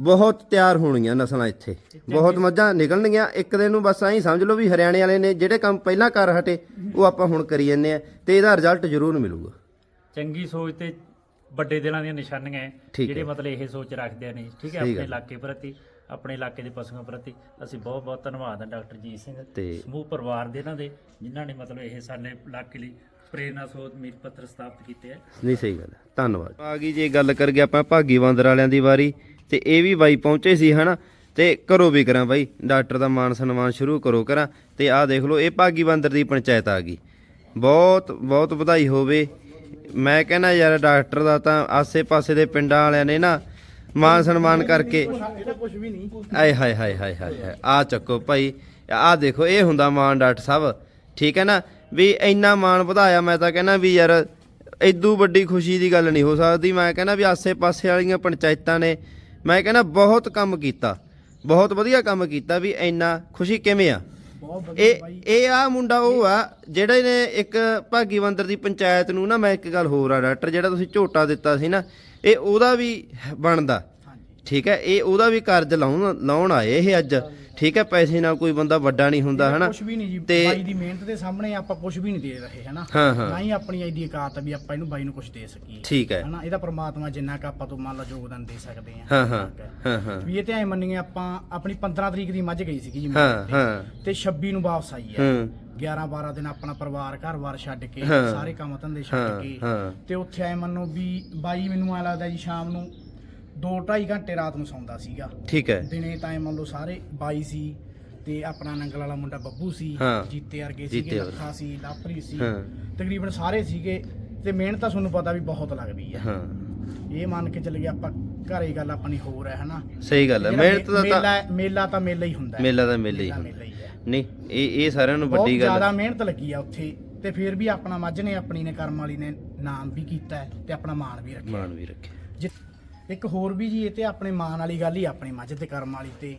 ਬਹੁਤ ਤਿਆਰ ਹੋਣੀਆਂ ਨਸਲਾਂ ਇੱਥੇ। ਬਹੁਤ ਮੱਝਾਂ ਨਿਕਲਣਗੀਆਂ ਇੱਕ ਦਿਨ ਨੂੰ ਬਸ ਐਂ ਸਮਝ ਲਓ ਵੀ ਹਰਿਆਣੇ ਵਾਲੇ ਨੇ ਜਿਹੜੇ ਕੰਮ ਪਹਿਲਾਂ ਕਰ ਹਟੇ ਉਹ ਆਪਾਂ ਹੁਣ ਕਰੀ ਜੰਨੇ ਆ ਤੇ ਇਹਦਾ ਰਿਜ਼ਲਟ ਜ਼ਰੂਰ ਮਿਲੂਗਾ। ਚੰਗੀ ਸੋਚ ਤੇ ਵੱਡੇ ਦਿਲਾਂ ਦੀਆਂ ਨਿਸ਼ਾਨੀਆਂ ਹੈ, ਠੀਕ ਜਿਹੜੇ ਹੈ। ਮਤਲਬ ਇਹ ਸੋਚ ਰੱਖਦੇ ਨੇ ਠੀਕ ਹੈ ਆਪਣੇ। ਇਲਾਕੇ ਪ੍ਰਤੀ ਆਪਣੇ ਇਲਾਕੇ ਦੇ ਪਸ਼ੂਆਂ ਪ੍ਰਤੀ ਅਸੀਂ ਬਹੁਤ ਬਹੁਤ ਧੰਨਵਾਦ ਹਾਂ ਡਾਕਟਰ ਜੀਤ ਸਿੰਘ। ਤੇ- ਸਮੂਹ ਪਰਿਵਾਰ ਦੇ ਇਹਨਾਂ ਦੇ ਜਿਨ੍ਹਾਂ ਨੇ ਮਤਲਬ ਇਹ ਸਾਡੇ ਇਲਾਕੇ ਲਈ ਪ੍ਰੇਰਨਾ ਸੋਤ ਮੀਤ ਪੱਤਰ ਸਥਾਪਿਤ ਕੀਤੇ ਹੈ ਨਹੀਂ ਸਹੀ ਗੱਲ ਹੈ। ਧੰਨਵਾਦ। ਆ ਗਈ ਜੇ ਗੱਲ ਕਰਗੇ ਆਪਾਂ ਭਾਗੀ ਬੰਦਰ ਵਾਲਿਆਂ ਦੀ ਵਾਰੀ। ਤੇ ਇਹ ਵੀ ਬਾਈ ਪਹੁੰਚੇ ਸੀ ਹਨਾ? ਤੇ ਕਰੋ ਵੀ ਕਰਾਂ ਬਾਈ ਡਾਕਟਰ ਦਾ ਮਾਨ ਸਨਮਾਨ ਸ਼ੁਰੂ ਕਰੋ ਕਰਾਂ। ਤੇ ਆਹ ਦੇਖ ਲਓ ਇਹ ਭਾਗੀ ਬੰਦਰ ਦੀ ਪੰਚਾਇਤ ਆ ਗਈ। ਬਹੁਤ ਬਹੁਤ ਵਧਾਈ ਹੋਵੇ। ਮੈਂ ਕਹਿੰਦਾ ਯਾਰ ਡਾਕਟਰ ਦਾ ਤਾਂ ਆਸੇ-ਪਾਸੇ ਦੇ ਪਿੰਡਾਂ ਵਾਲਿਆਂ ਨੇ ਨਾ ਮਾਨ ਸਨਮਾਨ ਕਰਕੇ ਆਏ ਹਾਏ ਹਾਏ ਹਾਏ ਹਾਏ ਹਾਏ। ਆ ਚੱਕੋ ਭਾਈ। ਆ ਦੇਖੋ ਇਹ ਹੁੰਦਾ ਮਾਨ ਡਾਕਟਰ ਸਾਹਿਬ। ਠੀਕ ਹੈ ਨਾ? ਵੀ ਇੰਨਾ ਮਾਨ ਵਧਾਇਆ ਮੈਂ ਤਾਂ ਕਹਿੰਦਾ ਵੀ ਯਾਰ ਇਦੋਂ ਵੱਡੀ ਖੁਸ਼ੀ ਦੀ ਗੱਲ ਨਹੀਂ ਹੋ ਸਕਦੀ। ਮੈਂ ਕਹਿੰਦਾ ਵੀ ਆਸੇ-ਪਾਸੇ ਵਾਲੀਆਂ ਪੰਚਾਇਤਾਂ ਨੇ ਮੈਂ ਕਹਿੰਦਾ ਬਹੁਤ ਕੰਮ ਕੀਤਾ ਬਹੁਤ ਵਧੀਆ ਕੰਮ ਕੀਤਾ ਵੀ ਇੰਨਾ ਖੁਸ਼ੀ ਕਿਵੇਂ ਆ? ਇਹ ਇਹ ਆ ਮੁੰਡਾ ਉਹ ਆ ਜਿਹੜੇ ਨੇ ਇੱਕ ਭਾਗੀਵੰਦਰ ਦੀ ਪੰਚਾਇਤ ਨੂੰ ਨਾ ਮੈਂ ਇੱਕ ਗੱਲ ਹੋਰ ਆ ਡਾਕਟਰ ਜਿਹੜਾ ਤੁਸੀਂ ਝੋਟਾ ਦਿੱਤਾ ਸੀ ਨਾ ਇਹ ਉਹਦਾ ਵੀ ਬਣਦਾ। ਠੀਕ ਹੈ ਇਹ ਉਹਦਾ ਵੀ ਕਰਜ਼ ਲਾਉਣ ਲਾਉਣ ਆਏ ਇਹ ਅੱਜ। ਠੀਕ ਹੈ ਪੈਸੇ ਨਾਲ ਕੋਈ ਬੰਦਾ ਵੱਡਾ ਨਹੀਂ ਹੁੰਦਾ ਹਨਾ? ਕੁਝ ਵੀ ਨਹੀਂ ਜੀ ਤੇ- ਬਾਈ ਦੀ ਮਿਹਨਤ ਦੇ ਸਾਹਮਣੇ ਆਪਾਂ ਕੁਝ ਵੀ ਨਹੀਂ ਦੇ ਰਹੇ ਹਨਾ। ਨਾ ਹੀ ਆਪਣੀ ਐਡੀ ਔਕਾਤ ਵੀ ਆਪਾਂ ਇਹਨੂੰ ਬਾਈ ਨੂੰ ਕੁਝ ਦੇ ਸਕੀਏ। ਠੀਕ ਹੈ। ਹਨਾ? ਇਹਦਾ ਪ੍ਰਮਾਤਮਾ ਜਿੰਨਾ ਕ ਆਪਾਂ ਤੋਂ ਮੰਨ ਲਾ ਯੋਗਦਾਨ ਦੇ ਸਕਦੇ ਆ। ਹਾਂ ਹਾਂ। ਹਾਂ। ਵੀ ਇਹ ਤੇ ਐ ਮੰਨੀਏ ਆਪਾਂ ਆਪਣੀ 15 ਤਰੀਕ ਦੀ ਮੱਝ ਗਈ ਸੀਗੀ ਜੀ ਤੇ। ਹਾਂ। ਤੇ 26 ਨੂੰ ਵਾਪਸ ਆਈ ਹੈ। ਹਾਂ। 11 12 ਦਿਨ ਆਪਣਾ ਪਰਿਵਾਰ ਘਰ-ਬਾਰ ਛੱਡ ਕੇ। ਸਾਰੇ ਕੰਮ ਧੰਦੇ ਛੱਡ ਕੇ। ਤੇ ਉੱਥੇ ਐ ਮੰਨੋ ਵੀ ਬਾਈ ਮੈਨੂੰ ਐ ਲੱਗਦਾ ਜੀ ਸ਼ਾਮ ਨੂੰ 2-2.5 ਘੰਟੇ ਰਾਤ ਨੂੰ ਸੌਂਦਾ ਸੀਗਾ ਠੀਕ ਹੈ ਦਿਨੇ ਤਾਂ ਮੰਨ ਲਓ ਸਾਰੇ ਬਾਈ ਸੀ ਤੇ ਆਪਣਾ ਨੰਗਲ ਵਾਲਾ ਮੁੰਡਾ ਬੱਬੂ ਸੀ ਹਾਂ। ਜੀਤੇ ਵਰਗੇ ਜੀਤੇ ਸੀਗੇ ਵਰਗੇ। ਲੱਖਾ ਸੀ ਲਾਪਰੀ ਸੀ ਹਾਂ। ਤਕਰੀਬਨ ਸਾਰੇ ਸੀਗੇ ਤੇ ਮਿਹਨਤ ਤਾਂ ਤੁਹਾਨੂੰ ਪਤਾ ਵੀ ਬਹੁਤ ਲੱਗਦੀ ਹੈ ਹਾਂ ਇਹ ਮੰਨ ਕੇ ਚੱਲ ਗਿਆ ਆਪਾਂ ਘਰੇ ਗੱਲ ਆਪਣੀ ਹੋਰ ਹੈ ਹਨਾ ਸਹੀ ਗੱਲ ਹੈ ਜਿਹੜਾ ਮਿਹਨਤ ਦਾ ਤਾਂ ਮੇਲਾ ਮੇਲਾ ਤਾਂ ਮੇਲਾ ਹੀ ਹੁੰਦਾ ਹੈ। ਮੇਲਾ ਤਾਂ ਮੇਲਾ ਹੀ ਮੇਲਾ ਹੁੰਦਾ। ਮੇਲਾ ਹੀ ਹੈ ਨਹੀਂ ਇਹ ਇਹ ਸਾਰਿਆਂ ਨੂੰ ਬਹੁਤ ਵੱਡੀ ਗੱਲ ਜ਼ਿਆਦਾ ਹੈ। ਮਿਹਨਤ ਲੱਗੀ ਆ ਉੱਥੇ ਤੇ ਫਿਰ ਵੀ ਆਪਣਾ ਮੱਝ ਨੇ ਆਪਣੀ ਨੇ ਕਰਮ ਵਾਲੀ ਨੇ ਨਾਮ ਵੀ ਕੀਤਾ ਹੈ ਤੇ ਆਪਣਾ ਮਾਣ ਵੀ ਰੱਖਿਆ ਮਾਣ ਵੀ ਰੱਖੇ ਜਿ- ਇੱਕ ਹੋਰ ਵੀ ਜੀ, ਇਹ ਤੇ ਆਪਣੇ ਮਾਣ ਵਾਲੀ ਗੱਲ ਹੀ ਆਪਣੀ ਮੱਝ ਤੇ ਕਰਮ ਵਾਲੀ ਤੇ।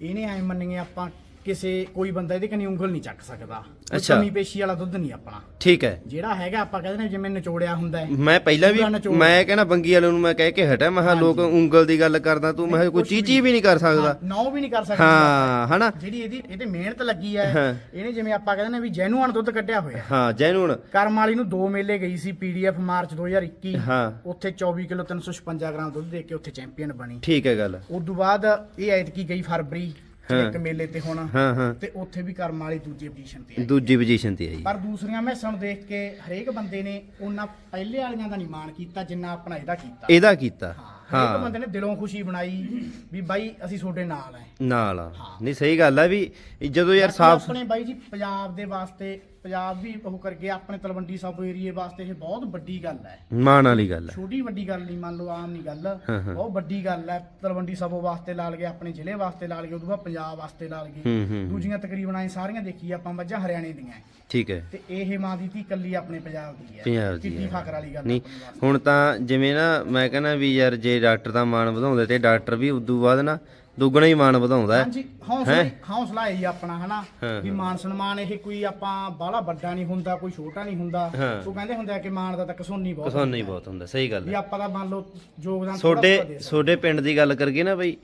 ਇਹਨੇ ਐ ਮੰਨੀਏ ਆਪਾਂ ਕਿਸੇ ਕੋਈ ਬੰਦਾ ਇਹਦੇ ਕਨੀ ਉਂਗਲ ਨਹੀਂ ਚੱਕ ਸਕਦਾ। ਅੱਛਾ। ਕਮੀ ਪੇਸ਼ੀ ਵਾਲਾ ਦੁੱਧ ਨਹੀਂ ਆਪਣਾ। ਠੀਕ ਹੈ। ਜਿਹੜਾ ਹੈਗਾ ਆਪਾਂ ਕਹਿੰਦੇ ਨੇ ਜਿਵੇਂ ਨਿਚੋੜਿਆ ਹੁੰਦਾ ਹੈ। ਮੈਂ ਪਹਿਲਾਂ ਵੀ। ਮੈਂ ਕਹਿੰਦਾ ਬੰਗੀ ਵਾਲੇ ਨੂੰ ਮੈਂ ਕਹਿ ਕੇ ਹਟਿਆ ਮੈਂ ਕਿਹਾ ਲੋਕ ਉਂਗਲ ਦੀ ਗੱਲ ਕਰਦਾ ਤੂੰ। ਮੈਂ ਕਿਹਾ ਕੋਈ ਚੀਚੀ ਵੀ ਨਹੀਂ ਕਰ ਸਕਦਾ। ਨੌ ਵੀ ਨਹੀਂ ਕਰ ਸਕਦਾ। ਹਾਂ ਹਨਾ? ਜਿਹੜੀ ਇਹਦੀ ਇਹਦੇ ਮਿਹਨਤ ਲੱਗੀ ਹੈ ਹਾਂ। ਇਹਨੇ ਜਿਵੇਂ ਆਪਾਂ ਕਹਿੰਦੇ ਨੇ ਵੀ ਜੈਨੂਅਨ ਦੁੱਧ ਕੱਢਿਆ ਹੋਇਆ ਹਾਂ। ਜੈਨੂਨ ਕਰਮ ਵਾਲੀ ਨੂੰ ਦੋ ਮੇਲੇ ਗਈ ਸੀ ਪੀਡੀਐਫ ਮਾਰਚ 2021 ਹਾਂ। ਉੱਥੇ 24 ਕਿਲੋ 356 ਗ੍ਰਾਮ ਦੁੱਧ ਦੇ ਕੇ ਉੱਥੇ ਚੈਂਪੀਅਨ ਬਣੀ। ਠੀਕ ਹੈ ਗੱਲ। ਉਸ ਤੋਂ ਬਾਅਦ ਇਹ ਐਤਕੀ ਗਈ ਫਰਵਰੀ। ਇੱਕ ਮੇਲੇ ਤੇ ਹੁਣ ਹਾਂ ਹਾਂ। ਤੇ ਉੱਥੇ ਵੀ ਕਰਮ ਵਾਲੀ ਦੂਜੀ ਪੋਜੀਸ਼ਨ ਤੇ ਆਈ। ਦੂਜੀ ਪੋਜੀਸ਼ਨ ਤੇ ਆਈ। ਪਰ ਦੂਸਰੀਆਂ ਮੈਸਾਂ ਨੂੰ ਦੇਖ ਕੇ ਹਰੇਕ ਬੰਦੇ ਨੇ ਉਹਨਾਂ ਪਹਿਲੇ ਵਾਲੀਆਂ ਦਾ ਨਹੀਂ ਮਾਣ ਕੀਤਾ ਜਿੰਨਾ ਆਪਣਾ ਇਹਦਾ ਕੀਤਾ। ਇਹਦਾ ਕੀਤਾ। ਹਾਂ ਬੰਦੇ ਨੇ ਦਿਲੋਂ ਖੁਸ਼ੀ ਬਣਾਈ ਵੀ ਬਾਈ ਅਸੀਂ ਤੁਹਾਡੇ ਨਾਲ ਹੈ ਨਾਲ ਆ। ਨਹੀਂ ਸਹੀ ਗੱਲ ਆ ਵੀ ਜਦੋਂ ਯਾਰ ਸਾਫ਼ ਆਪਣੇ ਬਾਈ ਜੀ ਪੰਜਾਬ ਦੇ ਵਾਸਤੇ ਪੰਜਾਬ ਵੀ ਉਹ ਕਰਕੇ ਆਪਣੇ ਤਲਵੰਡੀ ਸਾਬੋ ਏਰੀਏ ਵਾਸਤੇ ਇਹ ਬਹੁਤ ਵੱਡੀ ਗੱਲ ਹੈ ਮਾਣ ਵਾਲੀ ਗੱਲ ਆ ਛੋਟੀ ਵੱਡੀ ਗੱਲ ਨਹੀਂ ਮੰਨ ਲਓ ਆਮ ਨਹੀਂ ਗੱਲ ਹਾਂ, ਹਾਂ। ਬਹੁਤ ਵੱਡੀ ਗੱਲ ਹੈ ਤਲਵੰਡੀ ਸਾਬੋ ਵਾਸਤੇ ਲਾ ਲਗੇ ਆਪਣੇ ਜ਼ਿਲ੍ਹੇ ਵਾਸਤੇ ਲਾ ਲਗੇ ਉਦੋਂ ਬਾਅਦ ਪੰਜਾਬ ਵਾਸਤੇ ਲਾ ਲਗੇ ਹੂੰ, ਹੂੰ, ਹੂੰ। ਦੂਜੀਆਂ ਤਕਰੀਬਨ ਐ ਸਾਰੀਆਂ ਦੇਖੀ ਆਪਾਂ ਮੱਝਾਂ ਹਰਿਆਣੇ ਦੀਆਂ ਹੈ। ਠੀਕ ਹੈ ਤੇ ਇਹ ਮਾਂ ਦੀ ਧੀ ਕੱਲੀ ਆਪਣੇ ਪੰਜਾਬ ਦੀ ਹੈ ਪੰਜਾਬ ਦੀ ਕਿੰਨੀ ਹੈ। ਫਖਰ ਵਾਲੀ ਗੱਲ ਨਹੀਂ। ਹੁਣ ਤਾਂ ਜਿਵੇਂ ਨਾ ਮੈਂ ਕਹਿੰਦਾ ਵੀ ਯਾਰ ਜੇ ਡਾਕਟਰ ਦਾ ਮਾਣ ਵਧਾਉਂਦੇ ਤੇ ਡਾਕਟਰ ਵੀ ਉਦੋਂ ਬਾਅਦ ਨਾ ਦੁੱਗਣਾ ਹੀ ਮਾਣ ਵਧਾਉਂਦਾ ਹੈ। ਹਾਂਜੀ ਹੌਸਲਾ ਹੌਸਲਾ ਹੈ ਜੀ ਆਪਣਾ ਹਨਾ? ਵੀ ਮਾਨ ਸਨਮਾਨ ਇਹ ਕੋਈ ਆਪਾਂ ਬਾਹਲਾ ਵੱਡਾ ਨਹੀਂ ਹੁੰਦਾ ਕੋਈ ਛੋਟਾ ਨਹੀਂ ਹੁੰਦਾ। ਉਹ ਕਹਿੰਦੇ ਹੁੰਦੇ ਆ ਕਿ ਮਾਨ ਦਾ ਤਾਂ ਕਸੋਨੀ ਬਹੁਤ ਹੈ। ਬਹੁਤ ਹੁੰਦਾ ਸਹੀ ਗੱਲ ਵੀ ਆਪਾਂ ਤਾਂ ਮੰਨ ਲਓ ਯੋਗਦਾਨ ਦੇ ਸਕਦੇ ਛੋਡੇ ਪਿੰਡ ਦੀ ਗੱਲ ਕਰਗੇ ਨਾ ਬਈ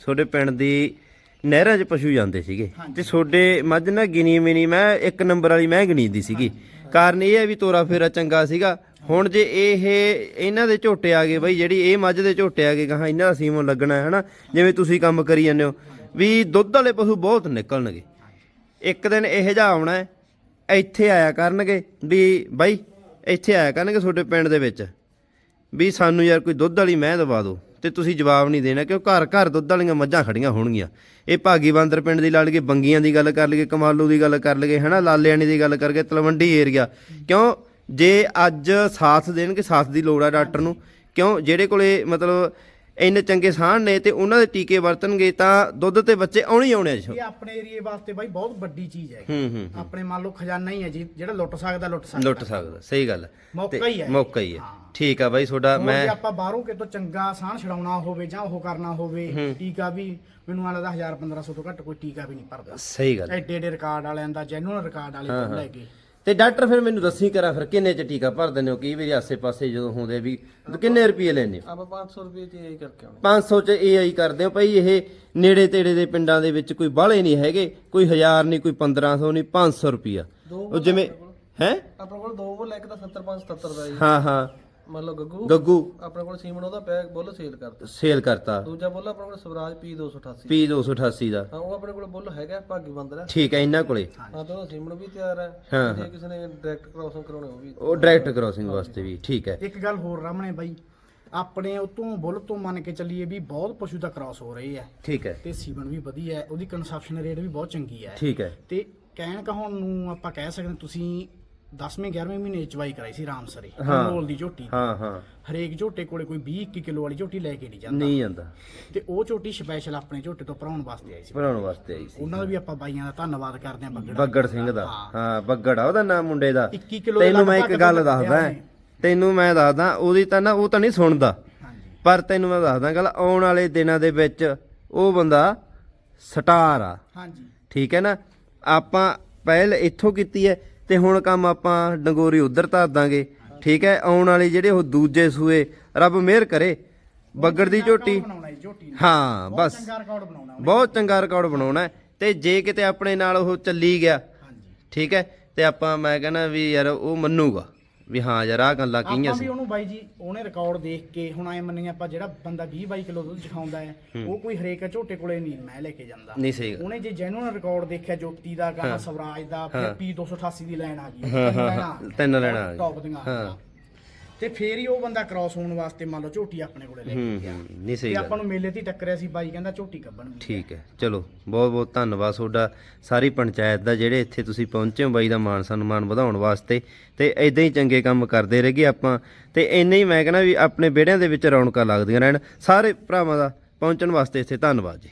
ਛੋਡੇ ਪਿੰਡ ਦੀ ਨਹਿਰਾਂ 'ਚ ਪਸ਼ੂ ਜਾਂਦੇ ਸੀਗੇ ਤੇ ਛੋਡੇ ਮੱਝ ਨਾ ਗਿਣੀ ਮਿਨੀ ਮੈਂ ਇੱਕ ਨੰਬਰ ਵਾਲੀ ਮੈਂ ਗਣੀਦੀ ਸੀਗੀ। ਕਾਰਨ ਇਹ ਹੈ ਵੀ ਤੋਰਾ ਫੇਰਾ ਚੰਗਾ ਸੀਗਾ ਹੁਣ ਜੇ ਇਹ ਇਹਨਾਂ ਦੇ ਝੋਟੇ ਆ ਗਏ ਬਈ, ਜਿਹੜੀ ਇਹ ਮੱਝ ਦੇ ਝੋਟੇ ਆ ਗਏ ਕਹਾ ਇਹਨਾਂ ਦਾ ਸੀਮੋਂ ਲੱਗਣਾ ਹੈ, ਹਨਾ? ਜਿਵੇਂ ਤੁਸੀਂ ਕੰਮ ਕਰੀ ਜਾਂਦੇ ਹੋ, ਵੀ ਦੁੱਧ ਵਾਲੇ ਪਸ਼ੂ ਬਹੁਤ ਨਿਕਲਣਗੇ। ਇੱਕ ਦਿਨ ਇਹ ਜਾ ਆਉਣਾ ਇੱਥੇ ਆਇਆ ਕਰਨਗੇ, ਵੀ ਬਾਈ, ਇੱਥੇ ਆਇਆ ਕਰਨਗੇ ਤੁਹਾਡੇ ਪਿੰਡ ਦੇ ਵਿੱਚ, ਵੀ ਸਾਨੂੰ ਯਾਰ ਕੋਈ ਦੁੱਧ ਵਾਲੀ ਮੈਂ ਦਵਾ ਦਿਓ, ਤੇ ਤੁਸੀਂ ਜਵਾਬ ਨਹੀਂ ਦੇਣਾ, ਕਿਉਂ ਘਰ ਘਰ ਦੁੱਧ ਵਾਲੀਆਂ ਮੱਝਾਂ ਖੜੀਆਂ ਹੋਣਗੀਆਂ। ਇਹ ਭਾਗੀ ਬਾਂਦਰ ਪਿੰਡ ਦੀ ਲਾ ਲਈਏ ਬੰਗੀਆਂ ਦੀ ਗੱਲ ਕਰ ਲਈਏ, ਕਮਾਲੂ ਦੀ ਗੱਲ ਕਰ ਲਈਏ, ਹਨਾ? ਲਾਲਿਆਣੀ ਦੀ ਗੱਲ ਕਰਕੇ ਤਲਵੰਡੀ ਏਰੀਆ। ਕਿਉਂ? ਜੇ ਅੱਜ ਸਾਥ ਦੇਣਗੇ ਸਾਥ ਦੀ ਲੋੜ ਆ ਡਾਕਟਰ ਨੂੰ ਕਿਉਂ? ਜਿਹੜੇ ਕੋਲੇ ਮਤਲਬ ਇੰਨੇ ਚੰਗੇ ਸਾਹਣ ਨੇ ਤੇ ਉਹਨਾਂ ਦੇ ਟੀਕੇ ਵਰਤਣਗੇ ਤਾਂ ਦੁੱਧ ਤੇ ਬੱਚੇ ਆਉਣੇ ਹੀ ਆਉਣੇ ਆ ਜੀ। ਇਹ ਆਪਣੇ ਏਰੀਏ ਵਾਸਤੇ ਬਾਈ ਬਹੁਤ ਵੱਡੀ ਚੀਜ਼ ਹੈ। ਹੂੰ ਹੂੰ ਆਪਣੇ ਮੰਨ ਲਓ ਖਜ਼ਾਨਾ ਹੀ ਹੈ ਜੀ ਜਿਹੜਾ ਲੁੱਟ ਸਕਦਾ ਲੁੱਟ ਸਕਦਾ। ਲੁੱਟ ਸਕਦਾ ਸਹੀ ਗੱਲ ਹੈ। ਮੌਕਾ ਹੀ ਹੈ। ਮੌਕਾ ਹੀ ਹੈ। ਹਾਂ। ਠੀਕ ਆ ਬਾਈ ਤੁਹਾਡਾ ਹੁਣ ਮੈਂ ਜੇ ਆਪਾਂ ਬਾਹਰੋਂ ਕਿਤੋਂ ਚੰਗਾ ਸਾਹ ਛਡਾਉਣਾ ਹੋਵੇ ਜਾਂ ਉਹ ਕਰਨਾ ਹੋਵੇ ਟੀਕਾ ਵੀ ਮੈਨੂੰ ਆਲਾ ਦਾ 1000 1500 ਤੋਂ ਘੱਟ ਕੋਈ ਟੀਕਾ ਵੀ ਨਹੀਂ ਭਰਦਾ। ਸਹੀ ਗੱਲ ਐਡੇ ਐਡੇ ਰਿਕਾਰਡ ਵਾਲਿਆਂ ਦਾ ਜੈਨੂਅਲ ਰਿਕਾਰਡ ਵਾਲੇ ਤੋਂ ਲੈ ਕੇ। ਤੇ ਡਾਕਟਰ ਫਿਰ ਮੈਨੂੰ ਦੱਸੀ ਕਰਾਂ ਫਿਰ ਕਿੰਨੇ ਚ ਟੀਕਾ ਭਰ ਦਿੰਦੇ ਹੋ ਕਈ ਵਾਰੀ ਆਸੇ-ਪਾਸੇ ਜਦੋਂ ਹੁੰਦੇ ਵੀ ਕਿੰਨੇ ਰੁਪਏ ਲੈਂਦੇ ਹੋ? ਆਪਾਂ 500 ਰੁਪਏ ਚ ਇਹ ਕਰਕੇ ਆਉਣਾ। 500 ਚ ਏਆਈ ਕਰਦੇ ਹੋ ਭਾਈ ਇਹ ਨੇੜੇ ਤੇੜੇ ਦੇ ਪਿੰਡਾਂ ਦੇ ਵਿੱਚ ਕੋਈ ਬਾਹਲੇ ਨਹੀਂ ਹੈਗੇ ਕੋਈ 1000 ਨਹੀਂ ਕੋਈ 1500 ਨਹੀਂ 500 ਰੁਪਿਆ ਉਹ ਜਿਵੇਂ ਹੈ? ਆਪਣੇ ਕੋਲ ਦੋ ਬੋਲ ਇੱਕ ਤਾਂ 75 77 ਦਾ ਜੀ ਹਾਂ ਹਾਂ। ਮੰਨ ਲਓ ਗੱਗੂ ਗੱਗੂ। ਆਪਣੇ ਕੋਲ ਸੀਮਨ ਉਹਦਾ ਪੈਕ ਬੁੱਲ ਸੇਲ ਕਰਦਾ ਸੇਲ ਕਰਤਾ। ਦੂਜਾ ਬੁੱਲ ਆਪਣੇ ਕੋਲ ਸਵਰਾਜ ਪੀ 288 ਪੀ 288 ਦਾ। ਹਾਂ ਉਹ ਆਪਣੇ ਕੋਲ ਬੁੱਲ ਹੈਗਾ ਭਾਗੀ ਬੰਦਰ ਹੈ ਠੀਕ ਹੈ ਇਹਨਾਂ ਕੋਲੇ। ਹਾਂ ਤਾਂ ਉਹਦਾ ਸੀਮਨ ਵੀ ਤਿਆਰ ਹੈ। ਹਾਂ, ਜੇ ਕਿਸੇ ਨੇ ਡਾਇਰੈਕਟ ਕ੍ਰਾਸਿੰਗ ਕਰਾਉਣੀ ਉਹ ਵੀ ਉਹ ਡਾਇਰੈਕਟ ਕ੍ਰੋਸਿੰਗ ਵਾਸਤੇ ਵੀ ਠੀਕ ਹੈ। ਇੱਕ ਗੱਲ ਹੋਰ ਰਾਮਣੇ ਬਾਈ ਆਪਣੇ ਉਤੋਂ ਬੁੱਲ ਤੋਂ ਮੰਨ ਕੇ ਚੱਲੀਏ ਵੀ ਬਹੁਤ ਪਸ਼ੂ ਦਾ ਕ੍ਰਾਸ ਹੋ ਰਹੇ ਆ। ਠੀਕ ਹੈ। ਤੇ ਸੀਮਨ ਵੀ ਵਧੀਆ ਹੈ ਉਹਦੀ ਕੰਸਪਸ਼ਨ ਰੇਟ ਵੀ ਬਹੁਤ ਚੰਗੀ ਹੈ। ਠੀਕ ਹੈ। ਤੇ ਕਹਿਣ ਕਹਾਉਣ ਨੂੰ ਆਪਾਂ ਕਹਿ ਸਕਦੇ ਹਾਂ, ਤੁਸੀਂ 10ਵੇਂ 11ਵੇਂ ਮਹੀਨੇ ਚਵਾਈ ਕਰਾਈ ਸੀ ਰਾਮਸਰੇ ਅਨਮੋਲ ਦੀ ਝੋਟੀ। ਹਾਂ ਹਾਂ। ਹਰੇਕ ਝੋਟੇ ਕੋਲੇ ਕੋਈ 20 21 ਕਿਲੋ ਵਾਲੀ ਝੋਟੀ ਲੈ ਕੇ ਨਹੀਂ ਜਾਂਦਾ। ਨਹੀਂ ਜਾਂਦਾ। ਤੇ ਉਹ ਝੋਟੀ ਸਪੈਸ਼ਲ ਆਪਣੇ ਝੋਟੇ ਤੋਂ ਭਰਾਉਣ ਵਾਸਤੇ ਆਈ ਸੀ। ਬਣਾਉਣ ਵਾਸਤੇ ਆਈ ਸੀ। ਉਹਨਾਂ ਦਾ ਵੀ ਆਪਾਂ ਬਾਈਆਂ ਦਾ ਧੰਨਵਾਦ ਕਰਦੇ ਹਾਂ ਬੱਗੜ ਬੱਗੜ ਸਿੰਘ ਦਾ। ਹਾਂ। ਬੱਗੜ ਆ ਉਹਦਾ ਨਾਮ ਮੁੰਡੇ ਦਾ। 21 ਕਿਲੋ ਦੇ ਤੈਨੂੰ ਮੈਂ ਇੱਕ ਗੱਲ ਦੱਸਦਾ। ਤੈਨੂੰ ਮੈਂ ਦੱਸਦਾ ਉਹਦੀ ਤਾਂ ਨਾ ਉਹ ਤਾਂ ਨਹੀਂ ਸੁਣਦਾ। ਹਾਂਜੀ। ਪਰ ਤੈਨੂੰ ਮੈਂ ਦੱਸਦਾ ਗੱਲ ਆਉਣ ਵਾਲੇ ਦਿਨਾਂ ਦੇ ਵਿੱਚ ਉਹ ਬੰਦਾ ਸਟਾਰ ਆ। ਹਾਂਜੀ। ਠੀਕ ਹੈ ਨਾ? ਆਪਾਂ ਪਹਿਲ ਇੱਥੋਂ ਕੀਤੀ ਹੈ ਤੇ ਹੁਣ ਕੰਮ ਆਪਾਂ ਡੰਗੋਰੀ ਉਧਰ ਧਰ ਦਾਂਗੇ। ਠੀਕ ਹੈ ਆਉਣ ਵਾਲੇ ਜਿਹੜੇ ਉਹ ਦੂਜੇ ਸੂਏ ਰੱਬ ਮਿਹਰ ਕਰੇ। ਬੱਗੜ ਦੀ ਝੋਟੀ। ਹਾਂ ਬਸ। ਬਹੁਤ ਚੰਗਾ ਰਿਕਾਰਡ ਬਣਾਉਣਾ ਤੇ ਜੇ ਕਿਤੇ ਆਪਣੇ ਨਾਲ ਉਹ ਚੱਲੀ ਗਿਆ ਠੀਕ ਹੈ ਤੇ ਆਪਾਂ ਮੈਂ ਕਹਿੰਦਾ ਵੀ ਯਾਰ ਉਹ ਮੰਨੂਗਾ। ਵੀ ਹਾਂ ਯਾਰ ਆਹ ਗੱਲਾਂ ਕਹੀਆਂ ਆਪਾਂ ਵੀ ਸੀ। ਉਹਨੂੰ ਬਾਈ ਜੀ ਉਹਨੇ ਰਿਕਾਰਡ ਦੇਖ ਕੇ ਹੁਣ ਐ ਮੰਨੀਏ ਆਪਾਂ ਜਿਹੜਾ ਬੰਦਾ 20 22 ਕਿਲੋ ਦੁੱਧ ਚਖਾਉਂਦਾ ਹੈ ਉਹ ਕੋਈ ਹਰੇਕ ਝੋਟੇ ਕੋਲੇ ਨਹੀਂ ਮੈਂ ਲੈ ਕੇ ਜਾਂਦਾ। ਨਹੀਂ ਸਹੀ ਗੱਲ। ਉਹਨੇ ਜੇ ਜੈਨੂਅਲ ਰਿਕਾਰਡ ਦੇਖਿਆ ਜੋਤੀ ਦਾ ਗਾਣਾ ਸਵਰਾਜ ਦਾ ਫਿਰ ਪੀ 288 ਦੀ ਲਾਈਨ ਆ ਗਈ। ਹਾਂ, ਹਾਂ, ਤਿੰਨ ਆ ਗਈਆਂ। ਟੌਪ ਦੀਆਂ ਆ ਗਈਆਂ। ਤੇ ਫੇਰ ਹੀ ਉਹ ਬੰਦਾ ਕ੍ਰਾਸ ਹੋਣ ਵਾਸਤੇ ਮੰਨ ਲਓ ਝੋਟੀ ਆਪਣੇ ਕੋਲੇ ਲੈ ਹੂੰ ਕੇ ਗਿਆ। ਹੂੰ ਨਹੀਂ ਸਹੀ ਤੇ ਗੱਲ। ਆਪਾਂ ਨੂੰ ਮੇਲੇ ਤੇ ਹੀ ਟੱਕਰਿਆ ਸੀ ਬਾਈ ਕਹਿੰਦਾ ਝੋਟੀ ਕੱਢਣ ਠੀਕ ਹੈ ਚਲੋ ਬਹੁਤ ਬਹੁਤ ਧੰਨਵਾਦ ਤੁਹਾਡਾ। ਸਾਰੀ ਪੰਚਾਇਤ ਦਾ ਜਿਹੜੇ ਇੱਥੇ ਤੁਸੀਂ ਪਹੁੰਚੇ ਹੋ ਬਾਈ ਦਾ ਮਾਨ ਸਨਮਾਨ ਵਧਾਉਣ ਵਾਸਤੇ। ਤੇ ਇਦਾਂ ਹੀ ਚੰਗੇ ਕੰਮ ਕਰਦੇ ਰਹੀਏ ਆਪਾਂ। ਤੇ ਇੰਨੇ ਹੀ ਮੈਂ ਕਹਿੰਦਾ ਵੀ ਆਪਣੇ ਵਿਹੜਿਆਂ ਦੇ ਵਿੱਚ ਰੌਣਕਾਂ ਲੱਗਦੀਆਂ ਰਹਿਣ। ਸਾਰੇ ਭਰਾਵਾਂ ਦਾ ਪਹੁੰਚਣ ਵਾਸਤੇ ਇੱਥੇ ਧੰਨਵਾਦ ਜੀ।